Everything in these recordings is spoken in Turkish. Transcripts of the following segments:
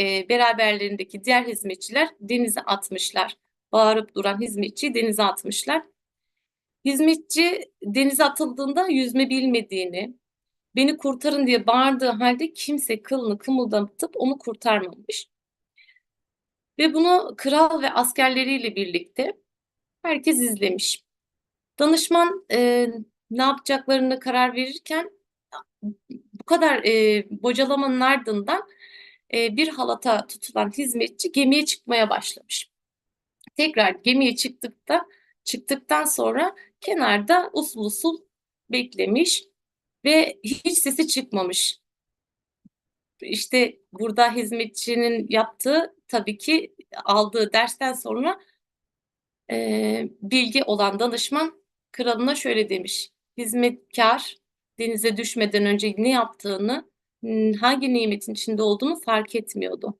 e, beraberlerindeki diğer hizmetçiler denize atmışlar. Bağırıp duran hizmetçiyi denize atmışlar. Hizmetçi denize atıldığında yüzme bilmediğini, beni kurtarın diye bağırdığı halde kimse kılını kımıldatıp onu kurtarmamış. Ve bunu kral ve askerleriyle birlikte herkes izlemiş. Danışman e, ne yapacaklarını karar verirken bu kadar e, bocalamanın ardından e, bir halata tutulan hizmetçi gemiye çıkmaya başlamış. Tekrar gemiye çıktıkta çıktıktan sonra kenarda usul usul beklemiş ve hiç sesi çıkmamış. İşte burada hizmetçinin yaptığı tabii ki aldığı dersten sonra e, bilgi olan danışman kralına şöyle demiş. Hizmetkar denize düşmeden önce ne yaptığını, hangi nimetin içinde olduğunu fark etmiyordu.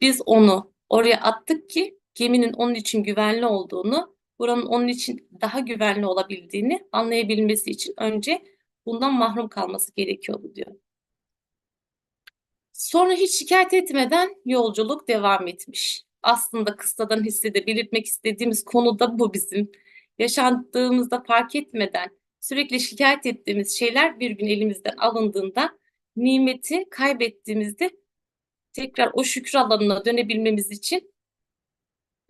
Biz onu oraya attık ki geminin onun için güvenli olduğunu, buranın onun için daha güvenli olabildiğini anlayabilmesi için önce bundan mahrum kalması gerekiyordu diyor. Sonra hiç şikayet etmeden yolculuk devam etmiş. Aslında kısadan hissede belirtmek istediğimiz konu da bu bizim. Yaşandığımızda fark etmeden sürekli şikayet ettiğimiz şeyler bir gün elimizden alındığında nimeti kaybettiğimizde tekrar o şükür alanına dönebilmemiz için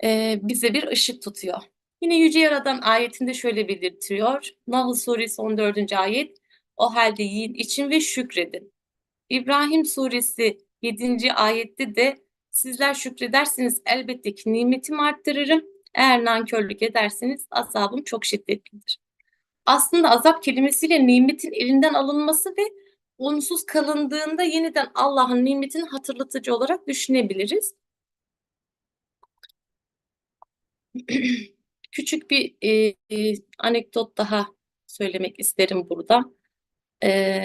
e, bize bir ışık tutuyor. Yine Yüce Yaradan ayetinde şöyle belirtiyor. Nahl Suresi 14. ayet. O halde yiyin için ve şükredin. İbrahim Suresi 7. ayette de sizler şükrederseniz elbette ki nimetimi arttırırım. Eğer nankörlük ederseniz azabım çok şiddetlidir. Aslında azap kelimesiyle nimetin elinden alınması ve onsuz kalındığında yeniden Allah'ın nimetini hatırlatıcı olarak düşünebiliriz. Küçük bir e, e, anekdot daha söylemek isterim burada. E,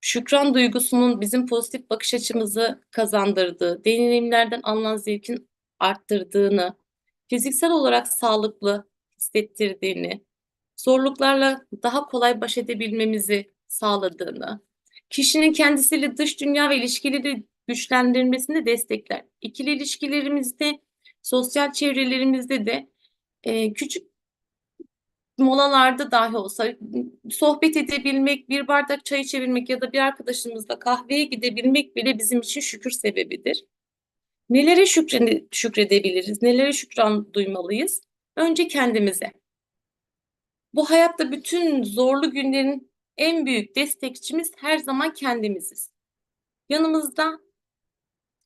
şükran duygusunun bizim pozitif bakış açımızı kazandırdığı, deneyimlerden alınan zevkin arttırdığını, fiziksel olarak sağlıklı hissettirdiğini, zorluklarla daha kolay baş edebilmemizi sağladığını, kişinin kendisiyle dış dünya ve ilişkileri güçlendirmesini destekler. İkili ilişkilerimizde, sosyal çevrelerimizde de e, küçük molalarda dahi olsa sohbet edebilmek, bir bardak çay içebilmek ya da bir arkadaşımızla kahveye gidebilmek bile bizim için şükür sebebidir. Nelere şükre, şükredebiliriz, nelere şükran duymalıyız? Önce kendimize. Bu hayatta bütün zorlu günlerin en büyük destekçimiz her zaman kendimiziz. Yanımızda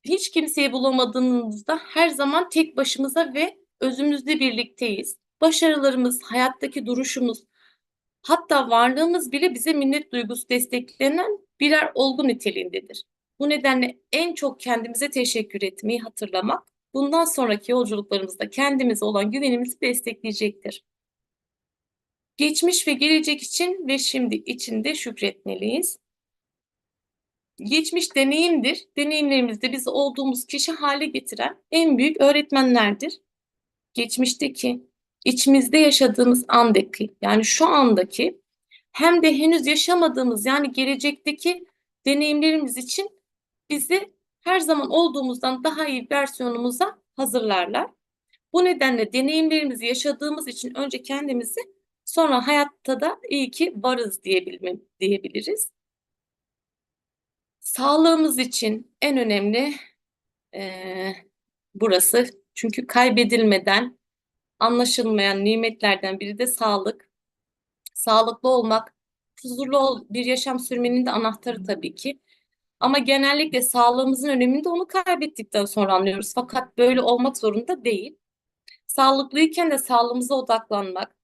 hiç kimseyi bulamadığımızda her zaman tek başımıza ve özümüzle birlikteyiz. Başarılarımız, hayattaki duruşumuz, hatta varlığımız bile bize minnet duygusu desteklenen birer olgu niteliğindedir. Bu nedenle en çok kendimize teşekkür etmeyi hatırlamak, bundan sonraki yolculuklarımızda kendimize olan güvenimizi destekleyecektir. Geçmiş ve gelecek için ve şimdi içinde şükretmeliyiz. Geçmiş deneyimdir. Deneyimlerimizde bizi olduğumuz kişi hale getiren en büyük öğretmenlerdir. Geçmişteki, içimizde yaşadığımız andaki, yani şu andaki hem de henüz yaşamadığımız yani gelecekteki deneyimlerimiz için bizi her zaman olduğumuzdan daha iyi versiyonumuza hazırlarlar. Bu nedenle deneyimlerimizi yaşadığımız için önce kendimizi Sonra hayatta da iyi ki varız diyebilme, diyebiliriz. Sağlığımız için en önemli e, burası. Çünkü kaybedilmeden anlaşılmayan nimetlerden biri de sağlık. Sağlıklı olmak, huzurlu bir yaşam sürmenin de anahtarı tabii ki. Ama genellikle sağlığımızın önemini de onu kaybettikten sonra anlıyoruz. Fakat böyle olmak zorunda değil. Sağlıklıyken de sağlığımıza odaklanmak,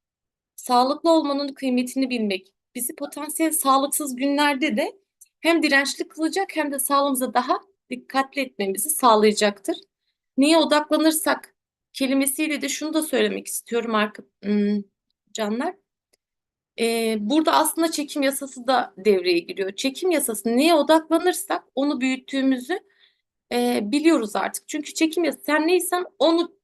sağlıklı olmanın kıymetini bilmek bizi potansiyel sağlıksız günlerde de hem dirençli kılacak hem de sağlığımıza daha dikkatli etmemizi sağlayacaktır. Niye odaklanırsak kelimesiyle de şunu da söylemek istiyorum arka, canlar. Ee, burada aslında çekim yasası da devreye giriyor. Çekim yasası neye odaklanırsak onu büyüttüğümüzü e, biliyoruz artık. Çünkü çekim yasası sen neysen onu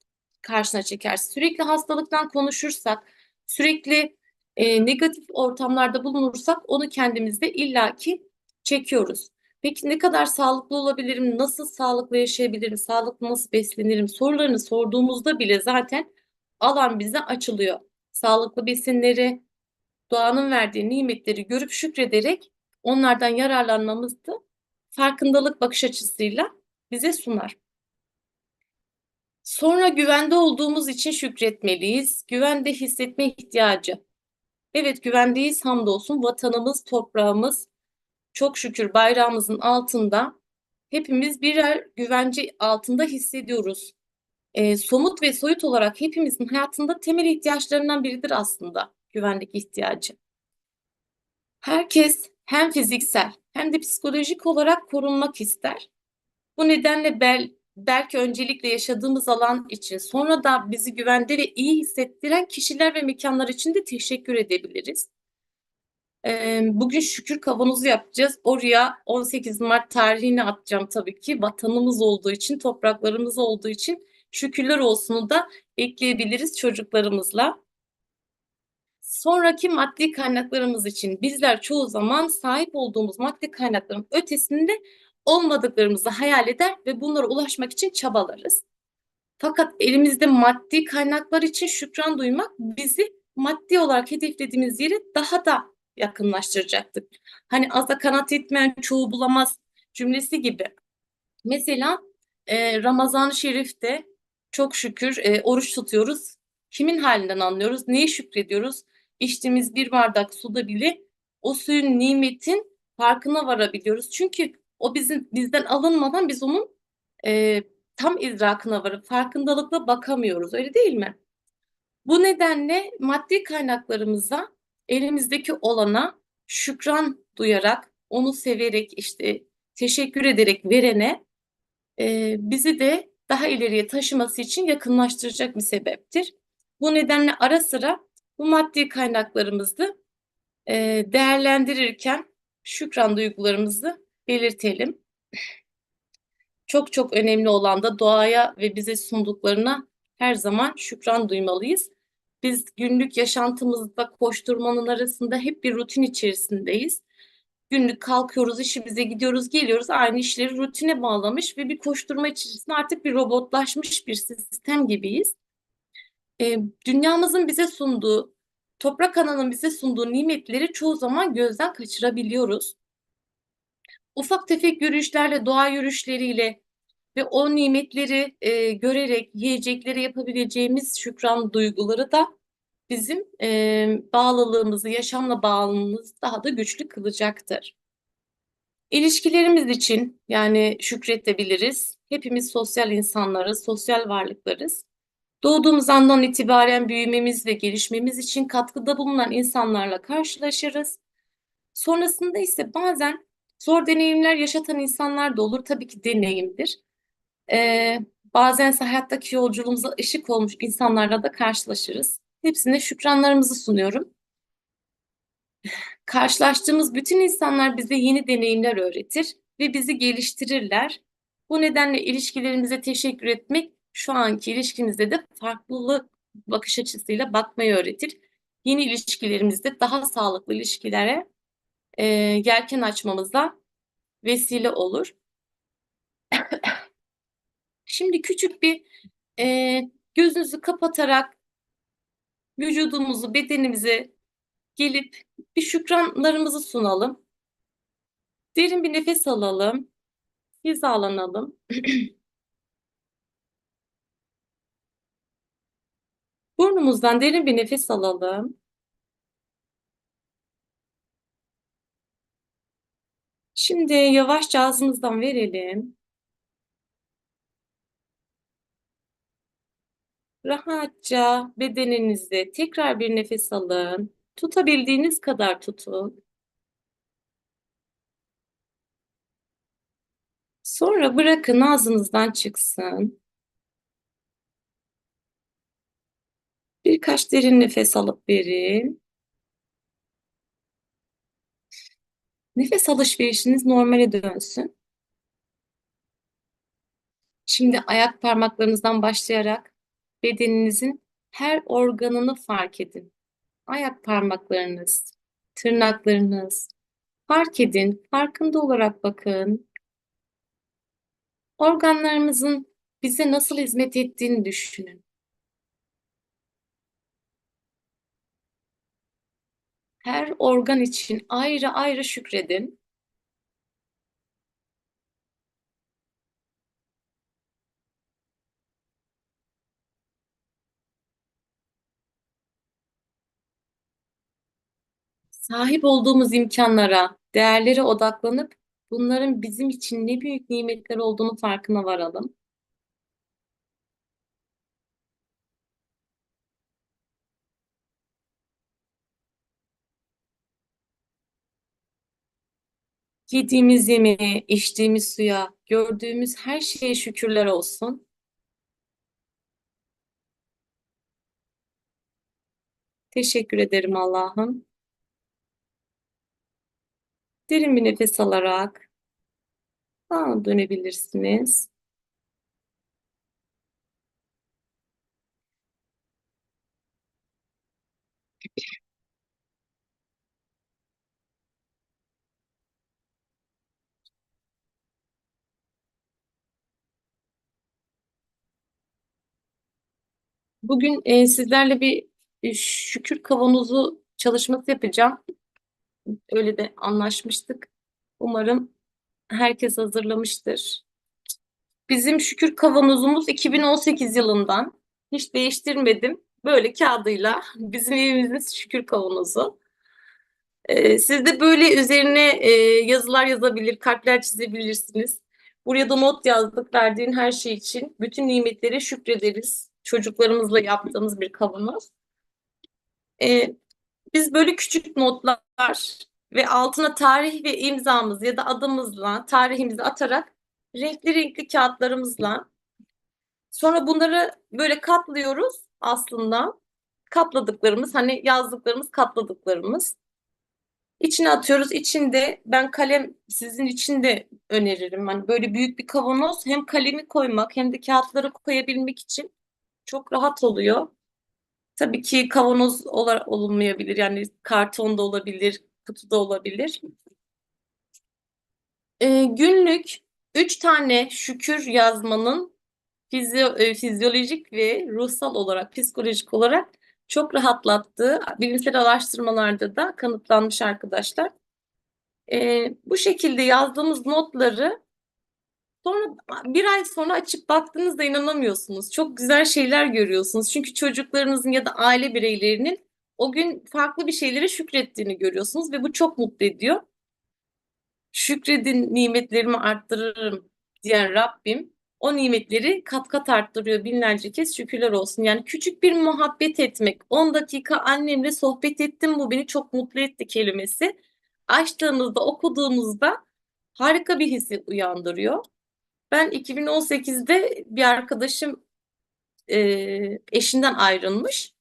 karşına çekersin. Sürekli hastalıktan konuşursak, sürekli e, negatif ortamlarda bulunursak onu kendimizde illaki çekiyoruz. Peki ne kadar sağlıklı olabilirim? Nasıl sağlıklı yaşayabilirim? Sağlıklı nasıl beslenirim? Sorularını sorduğumuzda bile zaten alan bize açılıyor. Sağlıklı besinleri, doğanın verdiği nimetleri görüp şükrederek onlardan yararlanmamızı da farkındalık bakış açısıyla bize sunar. Sonra güvende olduğumuz için şükretmeliyiz. Güvende hissetme ihtiyacı. Evet güvendeyiz hamdolsun. Vatanımız, toprağımız çok şükür bayrağımızın altında hepimiz birer güvence altında hissediyoruz. Ee, somut ve soyut olarak hepimizin hayatında temel ihtiyaçlarından biridir aslında güvenlik ihtiyacı. Herkes hem fiziksel hem de psikolojik olarak korunmak ister. Bu nedenle bel, belki öncelikle yaşadığımız alan için sonra da bizi güvende ve iyi hissettiren kişiler ve mekanlar için de teşekkür edebiliriz. Bugün şükür kavanozu yapacağız. Oraya 18 Mart tarihini atacağım tabii ki. Vatanımız olduğu için, topraklarımız olduğu için şükürler olsunu da ekleyebiliriz çocuklarımızla. Sonraki maddi kaynaklarımız için bizler çoğu zaman sahip olduğumuz maddi kaynakların ötesinde olmadıklarımızı hayal eder ve bunlara ulaşmak için çabalarız. Fakat elimizde maddi kaynaklar için şükran duymak bizi maddi olarak hedeflediğimiz yere daha da yakınlaştıracaktır. Hani aza kanat etmeyen çoğu bulamaz cümlesi gibi. Mesela e, Ramazan-ı Şerif'te çok şükür e, oruç tutuyoruz. Kimin halinden anlıyoruz? Neye şükrediyoruz? İçtiğimiz bir bardak suda bile o suyun nimetin farkına varabiliyoruz. Çünkü o bizim bizden alınmadan biz onun e, tam idrakına varıp farkındalıkla bakamıyoruz. Öyle değil mi? Bu nedenle maddi kaynaklarımıza elimizdeki olana şükran duyarak, onu severek, işte teşekkür ederek verene e, bizi de daha ileriye taşıması için yakınlaştıracak bir sebeptir. Bu nedenle ara sıra bu maddi kaynaklarımızı e, değerlendirirken şükran duygularımızı belirtelim. Çok çok önemli olan da doğaya ve bize sunduklarına her zaman şükran duymalıyız. Biz günlük yaşantımızda koşturmanın arasında hep bir rutin içerisindeyiz. Günlük kalkıyoruz, işimize gidiyoruz, geliyoruz. Aynı işleri rutine bağlamış ve bir koşturma içerisinde artık bir robotlaşmış bir sistem gibiyiz. E, dünyamızın bize sunduğu, toprak ananın bize sunduğu nimetleri çoğu zaman gözden kaçırabiliyoruz. Ufak tefek yürüyüşlerle, doğa yürüyüşleriyle ve o nimetleri e, görerek yiyecekleri yapabileceğimiz şükran duyguları da bizim e, bağlılığımızı, yaşamla bağlılığımızı daha da güçlü kılacaktır. İlişkilerimiz için yani şükredebiliriz. Hepimiz sosyal insanlarız, sosyal varlıklarız. Doğduğumuz andan itibaren büyümemiz ve gelişmemiz için katkıda bulunan insanlarla karşılaşırız. Sonrasında ise bazen zor deneyimler yaşatan insanlar da olur. Tabii ki deneyimdir. Ee, bazen hayattaki yolculuğumuza ışık olmuş insanlarla da karşılaşırız. Hepsine şükranlarımızı sunuyorum. Karşılaştığımız bütün insanlar bize yeni deneyimler öğretir ve bizi geliştirirler. Bu nedenle ilişkilerimize teşekkür etmek şu anki ilişkimizde de farklı bakış açısıyla bakmayı öğretir. Yeni ilişkilerimizde daha sağlıklı ilişkilere e, yelken açmamıza vesile olur. Şimdi küçük bir e, gözünüzü kapatarak vücudumuzu, bedenimizi gelip bir şükranlarımızı sunalım. Derin bir nefes alalım. Hizalanalım. Burnumuzdan derin bir nefes alalım. Şimdi yavaşça ağzımızdan verelim. Rahatça bedeninizde tekrar bir nefes alın. Tutabildiğiniz kadar tutun. Sonra bırakın ağzınızdan çıksın. Birkaç derin nefes alıp verin. Nefes alışverişiniz normale dönsün. Şimdi ayak parmaklarınızdan başlayarak bedeninizin her organını fark edin. Ayak parmaklarınız, tırnaklarınız, Fark edin, farkında olarak bakın. Organlarımızın bize nasıl hizmet ettiğini düşünün. Her organ için ayrı ayrı şükredin. Sahip olduğumuz imkanlara, değerlere odaklanıp bunların bizim için ne büyük nimetler olduğunu farkına varalım. Yediğimiz yemeğe, içtiğimiz suya, gördüğümüz her şeye şükürler olsun. Teşekkür ederim Allah'ım. Derin bir nefes alarak sağa dönebilirsiniz. Bugün e, sizlerle bir e, şükür kavanozu çalışması yapacağım. Öyle de anlaşmıştık. Umarım herkes hazırlamıştır. Bizim şükür kavanozumuz 2018 yılından. Hiç değiştirmedim. Böyle kağıdıyla bizim evimizin şükür kavanozu. Ee, siz de böyle üzerine e, yazılar yazabilir, kalpler çizebilirsiniz. Buraya da not yazdık verdiğin her şey için. Bütün nimetlere şükrederiz. Çocuklarımızla yaptığımız bir kavanoz. Ee, biz böyle küçük notlar ve altına tarih ve imzamız ya da adımızla tarihimizi atarak renkli renkli kağıtlarımızla sonra bunları böyle katlıyoruz aslında. Katladıklarımız hani yazdıklarımız katladıklarımız. İçine atıyoruz. İçinde ben kalem sizin için de öneririm. Hani böyle büyük bir kavanoz hem kalemi koymak hem de kağıtları koyabilmek için çok rahat oluyor. Tabii ki kavanoz olarak olunmayabilir. Yani karton da olabilir, kutu da olabilir. Ee, günlük üç tane şükür yazmanın fizyo, e, fizyolojik ve ruhsal olarak, psikolojik olarak çok rahatlattığı bilimsel araştırmalarda da kanıtlanmış arkadaşlar. Ee, bu şekilde yazdığımız notları Sonra bir ay sonra açıp baktığınızda inanamıyorsunuz. Çok güzel şeyler görüyorsunuz. Çünkü çocuklarınızın ya da aile bireylerinin o gün farklı bir şeylere şükrettiğini görüyorsunuz ve bu çok mutlu ediyor. Şükredin nimetlerimi arttırırım diyen Rabbim o nimetleri kat kat arttırıyor binlerce kez şükürler olsun. Yani küçük bir muhabbet etmek 10 dakika annemle sohbet ettim bu beni çok mutlu etti kelimesi. Açtığınızda okuduğunuzda harika bir hissi uyandırıyor. Ben 2018'de bir arkadaşım e, eşinden ayrılmış.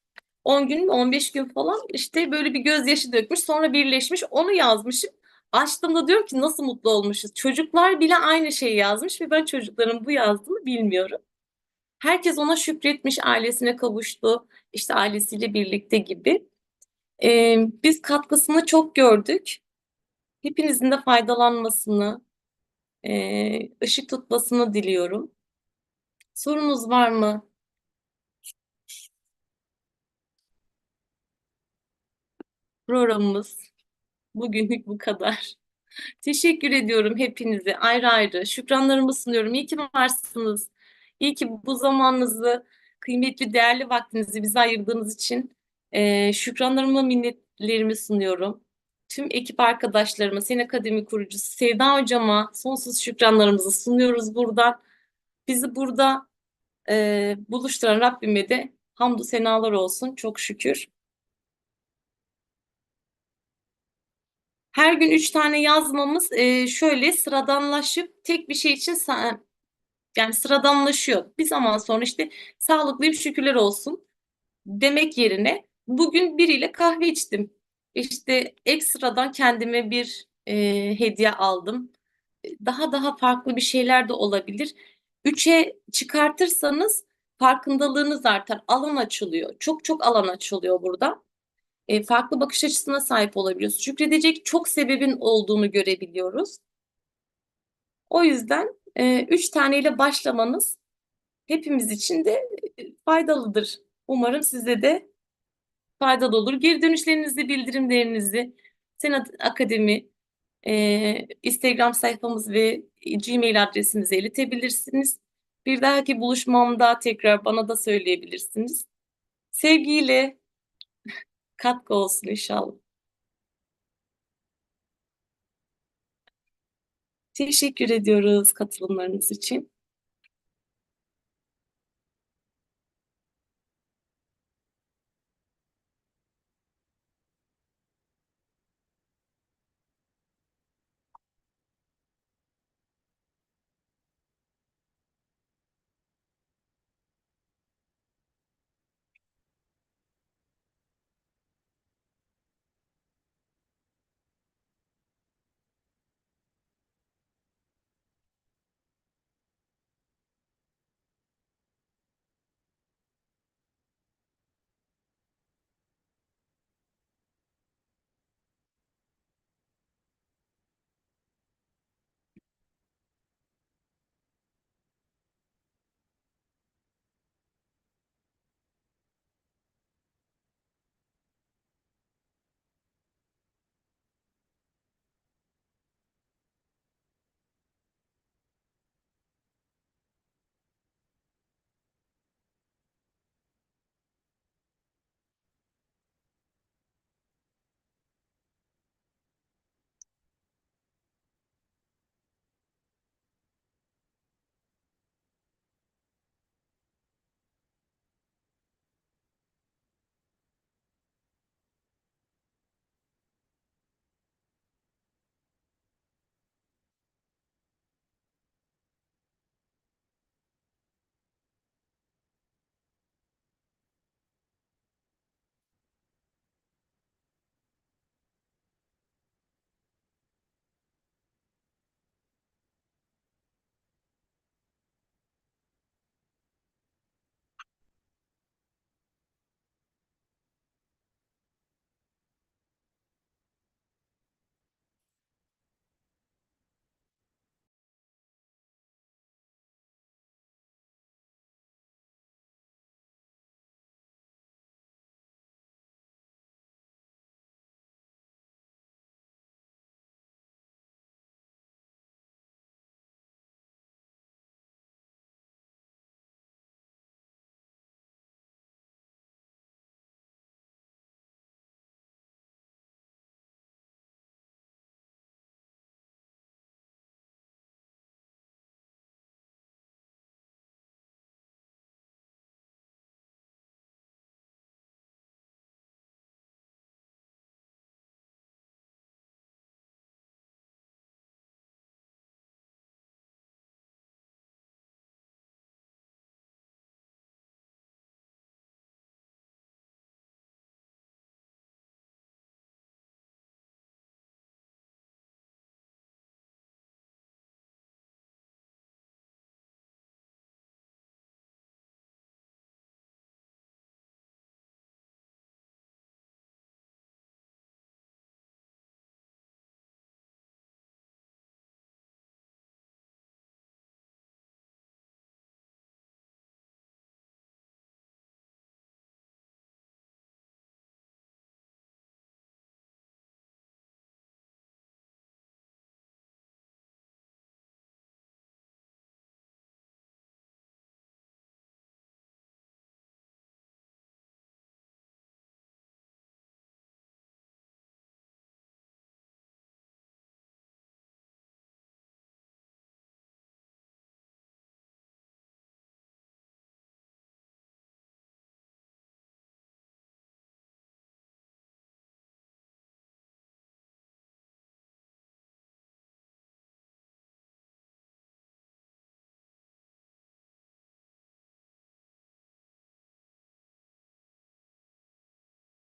10 gün mü 15 gün falan işte böyle bir gözyaşı dökmüş sonra birleşmiş onu yazmışım. Açtığımda diyorum ki nasıl mutlu olmuşuz. Çocuklar bile aynı şeyi yazmış ve ben çocukların bu yazdığını bilmiyorum. Herkes ona şükretmiş, ailesine kavuştu, işte ailesiyle birlikte gibi. Ee, biz katkısını çok gördük. Hepinizin de faydalanmasını, e, ışık tutmasını diliyorum. Sorunuz var mı? Programımız bugünlük bu kadar. Teşekkür ediyorum hepinize ayrı ayrı. Şükranlarımı sunuyorum. İyi ki varsınız. İyi ki bu zamanınızı, kıymetli, değerli vaktinizi bize ayırdığınız için e, şükranlarımı, minnetlerimi sunuyorum. Tüm ekip arkadaşlarıma, Sen Akademi kurucusu Sevda Hocama sonsuz şükranlarımızı sunuyoruz buradan. Bizi burada e, buluşturan Rabbime de hamdü senalar olsun. Çok şükür. Her gün üç tane yazmamız e, şöyle sıradanlaşıp tek bir şey için yani sıradanlaşıyor. Bir zaman sonra işte sağlıklıyım şükürler olsun demek yerine bugün biriyle kahve içtim. İşte ekstradan kendime bir e, hediye aldım. Daha daha farklı bir şeyler de olabilir. Üçe çıkartırsanız farkındalığınız artar. Alan açılıyor. Çok çok alan açılıyor burada. e, farklı bakış açısına sahip olabiliyoruz. Şükredecek çok sebebin olduğunu görebiliyoruz. O yüzden e, üç taneyle başlamanız hepimiz için de e, faydalıdır. Umarım size de faydalı olur. Geri dönüşlerinizi, bildirimlerinizi Senat Akademi e, Instagram sayfamız ve Gmail adresimize iletebilirsiniz. Bir dahaki buluşmamda tekrar bana da söyleyebilirsiniz. Sevgiyle katkı olsun inşallah. Teşekkür ediyoruz katılımlarınız için.